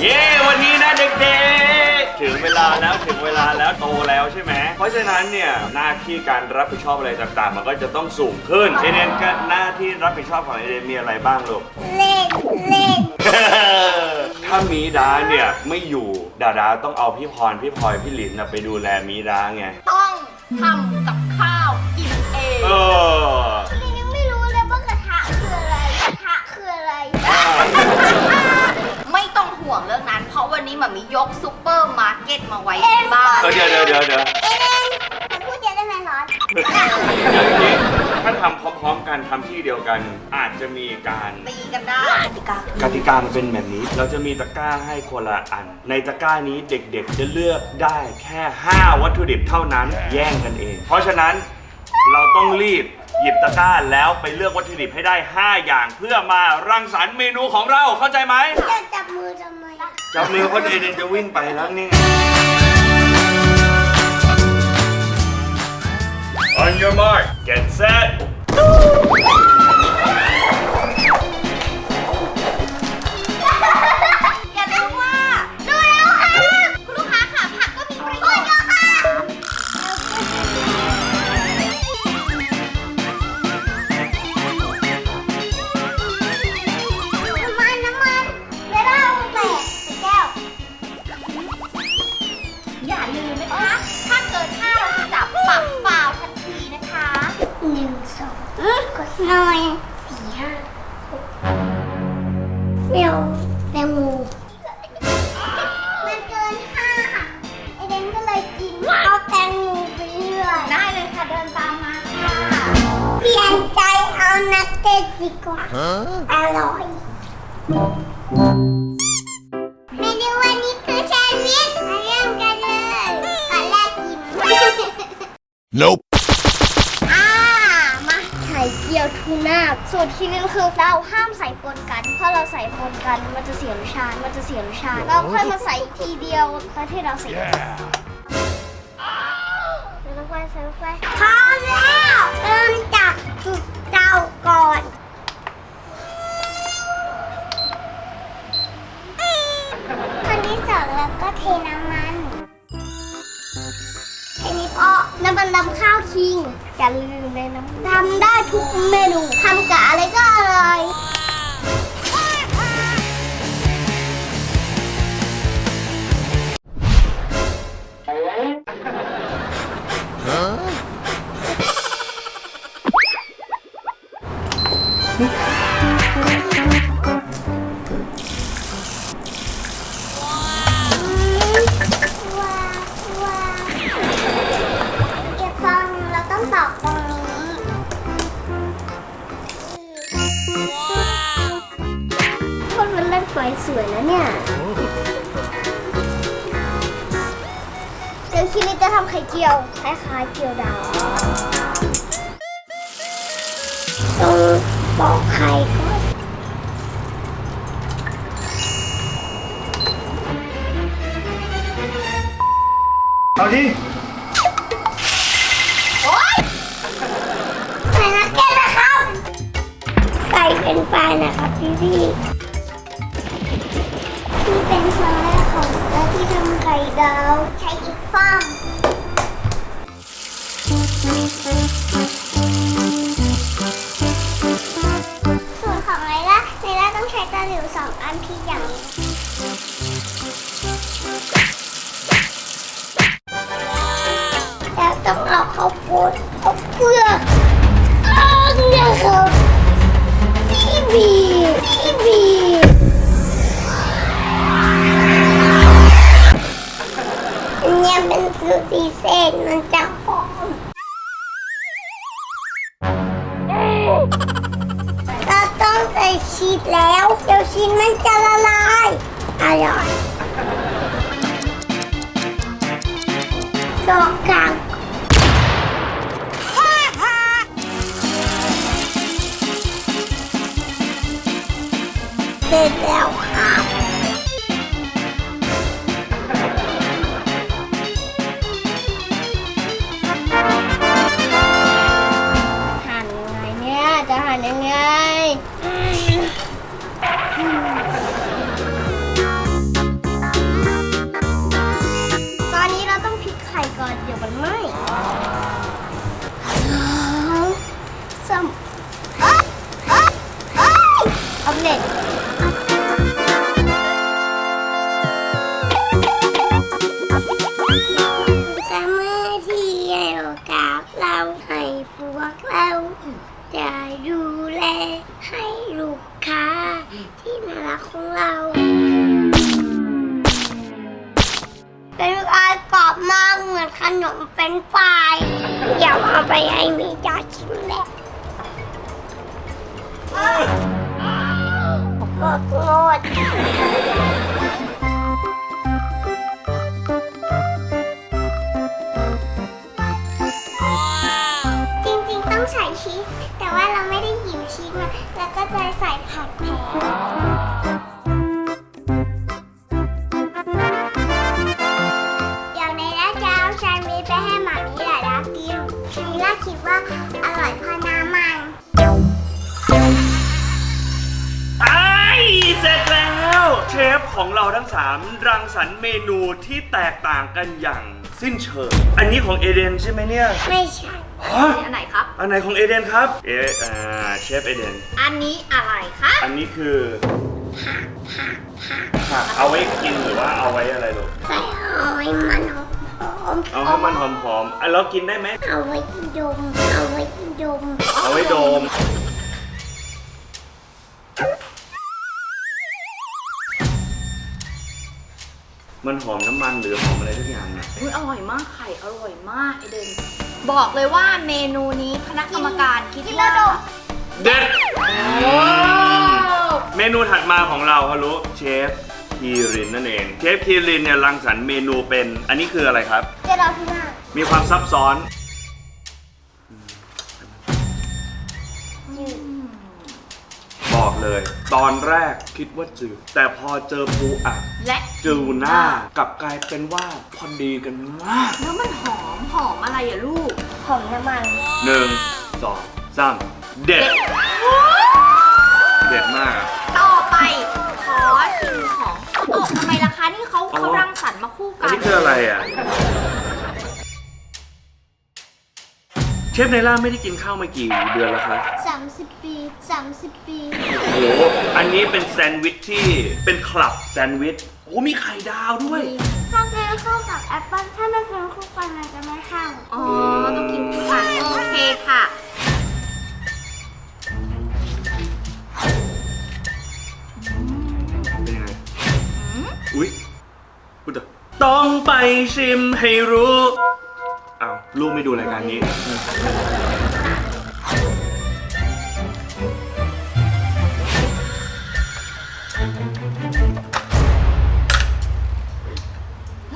เย้วันนี้นะเด็กๆ ถึงเวลาแล้วถึงเวลาแล้วโตแล้วใช่ไหม เพราะฉะนั้นเนี่ยหน้าที่การรับผิดชอบอะไรต่างๆ มันก็จะต้องสูงขึ้นเอเดนก็หน้าที่รับผิดชอบของเอเดนมีอะไรบ้างลูก เล่นเล่นถ้ามีดาเนี่ยไม่อยู่ดาดาต้องเอาพี่พรพี่พลอยพี่หลินน่ะไปดูแลมีดาไง ต้องทำกับข้าวกินเอง เออ ต้องห่วงเรื่องนั้น เพราะวันนี้หมามียกซูเปอร์มาร์เก็ตมาไว้ที่บ้านเออเดี๋ยวเดี๋ยวเดี๋ยวเดี๋ยวเอ็นแต่พูดเยอะได้ไหมร้อนเดี๋ยวอย่างนี้ถ้าทำพร้อมๆกันทำที่เดียวกัน อาจจะมีการตีกันได้กติกากติกามันเป็นแบบนี้ เราจะมีตะกร้าให้คนละอัน ในตะกร้านี้เด็กๆ จะเลือกได้แค่ 5 วัตถุดิบเท่านั้น แย่งกันเอง เพราะฉะนั้นเราต้องรีบ หยิบตะกร้าแล้วไปเลือกวัตถุดิบให้ได้ 5 อย่างเพื่อมารังสรรค์เมนูของเราเข้าใจไหมจะจับมือทำไมจับมือคนเอเดนจะวิ่งไปแล้วนี่ไง On your mark get set อย่า หน่อยสี่ห้าหกเดี๋ยวแตงโมมันเกินห้าค่ะไอเดนก็เลยกินเอาแตงโมไปเรื่อยได้เลยค่ะเดินตามมาค่ะเปลี่ยนใจเอานักเต้นดีกว่าอร่อยเมนูวันนี้คือแซนด์วิชมาเริ่มกันเลยก่อนแรกกิน Nope. อ่ามาไข่เจียวทูน่าสูตรที่นี่คือเราห้ามใส่ปนกัน เพราะเราใส่ปนกันมันจะเสียรสชาติมันจะเสียรสชาติเราค่อยมาใส่ทีเดียวตอนที่เราใส่ Yeah. ใส่ลงไปใส่ลงไปพร้อมแล้วเริ่มจากจุดเตาก่อนคนที่สองแล้วก็เทน้ำมันำนำข้าวคิงอย่าลืมเลยนะทำได้ทุกเมนูทำกะอะไรก็อร่อย สวยแล้วเนี่ยเดี๋ยวคิริจะทำไข่เจียวคล้ายๆเจียวดาวต้องปอกไข่ก่อนเอาดิใส่นักเก็ตนะครับ ใส่เป็นไฟนะครับพี่พี่ ข่ดาว ใช้อีกฟองส่วนของไนล่าไนล่าต้องใช้ตะหลิวสองอันพี่อย่างนี้แล้วต้องเอาข้าวโพดเอาเปลือกอ้าวเนี่ยครับพี่บีพี่บี อันเป็นสูตรพิเศษมันจะหอมเราต้องใส่ชีสแล้ว เดี๋ยวชีสมันจะละลาย อร่อยดอกกลางเสร็จแล้วค่ะ Yeah. าทั้ง3รังสรรค์เมนูที่แตกต่างกันอย่างสิ้นเชิง อันนี้ของเอเดนใช่ไหมเนี่ย ไม่ใช่ ฮะ อันไหนครับ อันไหนของเอเดนครับ เออ่าเชฟเอเดน อันนี้อะไรคะอันนี้คือผักเอาไว้กินหรือว่าเอาไว้อะไรลูกใส่เอาไว้มันหอมเอาให้มันหอมๆอะแล้วกินได้ไหมๆเอาไว้ดม เอาไว้ดม เอาไว้โดม มันหอมน้ำมันหรือหอมอะไรทุกอย่างเนี่ยอุ้ยอร่อยมากไข่อร่อยมากไอเดนบอกเลยว่าเมนูนี้คณะกรรมการคิดกินแล้ว่าวดม เด็ดโอ้เมนูถัดมาของเราฮารุเชฟคีรินนั่นเอง เชฟคีรินเนี่ยรังสรรค์เมนูเป็น อันนี้คืออะไรครับ เจลาทูน่ามีความซับซ้อน บอกเลย ตอนแรกคิดว่าจืด แต่พอเจอปูอัดและจูน่ากลับกลายเป็นว่าพอดีกันมากแล้วมันหอมหอมอะไรอะลูกหอมน้ำมันหนึ่งสองสามเด็ด เด็ดมากอะต่อไปขอชิมของโอ้ทำไมล่ะคะนี่เขาอ๋อเขารังสรรค์มาคู่อักันน นี้คืออะไรอะ ฟไนล่าไม่ได้กินข้าวมากี่เดือนแล้วครับ30 ปี 30 ปี โอ้โหอันนี้เป็นแซนด์วิชที่เป็นคลับแซนด์วิชโอ้มีไข่ดาวด้วยต้องกินคู่กับแอปเปิ้ลถ้าไม่กินคู่กันมันจะไม่เข้าอ๋อ ต้องกินคู่กันโอเคค่ะ เป็นยังไงอืมอุ๊ยพูดเถอะต้องไปชิมให้รู้อ้าว ลูกไม่ดูรายการนี้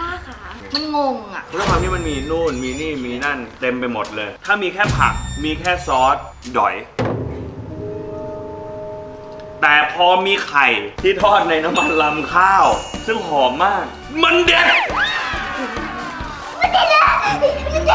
ล่าค่ะมันงงอะ ด้วยความที่มันมีนู่นมีนี่มีนั่นเต็มไปหมดเลย ถ้ามีแค่ผักมีแค่ซอสดอย แต่พอมีไข่ที่ทอดในน้ำมันลำข้าว ซึ่งหอมมาก มันเด็ด กินแ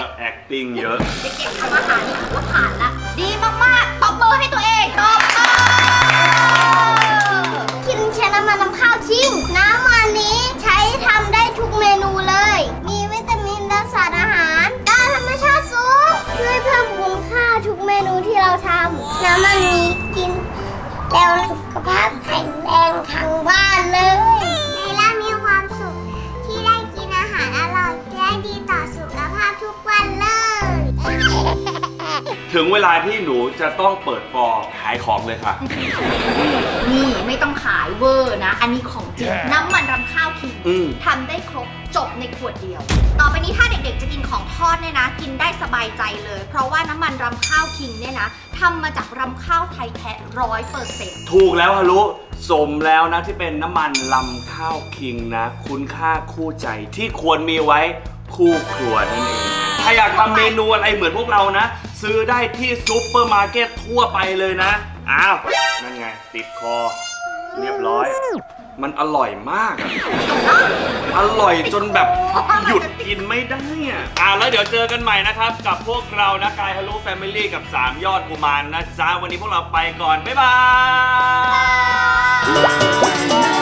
ล้ว acting เยอะ เด็กๆทำอาหารนี่ถือว่าผ่านละ ดีมากๆตบมือให้ตัวเองตบมือกินใช้น้ำมันน้ำข้าวชิมน้ำมันนี้ใช้ทำได้ทุกเมนูเลย มีวิตามินและสารอาหารด้านธรรมชาติสูงช่วยเพิ่มคุณค่าทุกเมนูที่เราทำน้ำมันนี้กินแล้วสุขภาพแข็งแรงทั้ง ถึงเวลาที่หนูจะต้องเปิดกอขายของเลยค่ะ นี่ไม่ต้องขายเวอร์นะ อันนี้ของจริง น้ำมันรำข้าวคิงอืม ทำได้ครบจบในขวดเดียว ต่อไปนี้ถ้าเด็กๆจะกินของทอดเนี่ยนะ กินได้สบายใจเลย เพราะว่าน้ำมันรำข้าวคิงเนี่ยนะทำมาจากรำข้าวไทยแท้ร้อยเปอร์เซ็นต์ถูกแล้วฮารุสมแล้วนะที่เป็นน้ำมันลำข้าวคิงนะ คุณค่าคู่ใจที่ควรมีไว้คู่ครัวนั่นเองนะถ้าอยากทำเมนูอะไรเหมือนพวกเรานะ ซื้อได้ที่ซุปเปอร์มาร์เก็ตทั่วไปเลยนะ อ้าว นั่นไง ติดคอ เรียบร้อย มันอร่อยมากอะอร่อยจนแบบหยุดกินไม่ได้อะอ่าแล้วเดี๋ยวเจอกันใหม่นะครับ กับพวกเรานะกายฮัลโหลแฟมิลี่กับ 3 ยอดกุมารนะจ๊ะวันนี้พวกเราไปก่อน บ๊ายบาย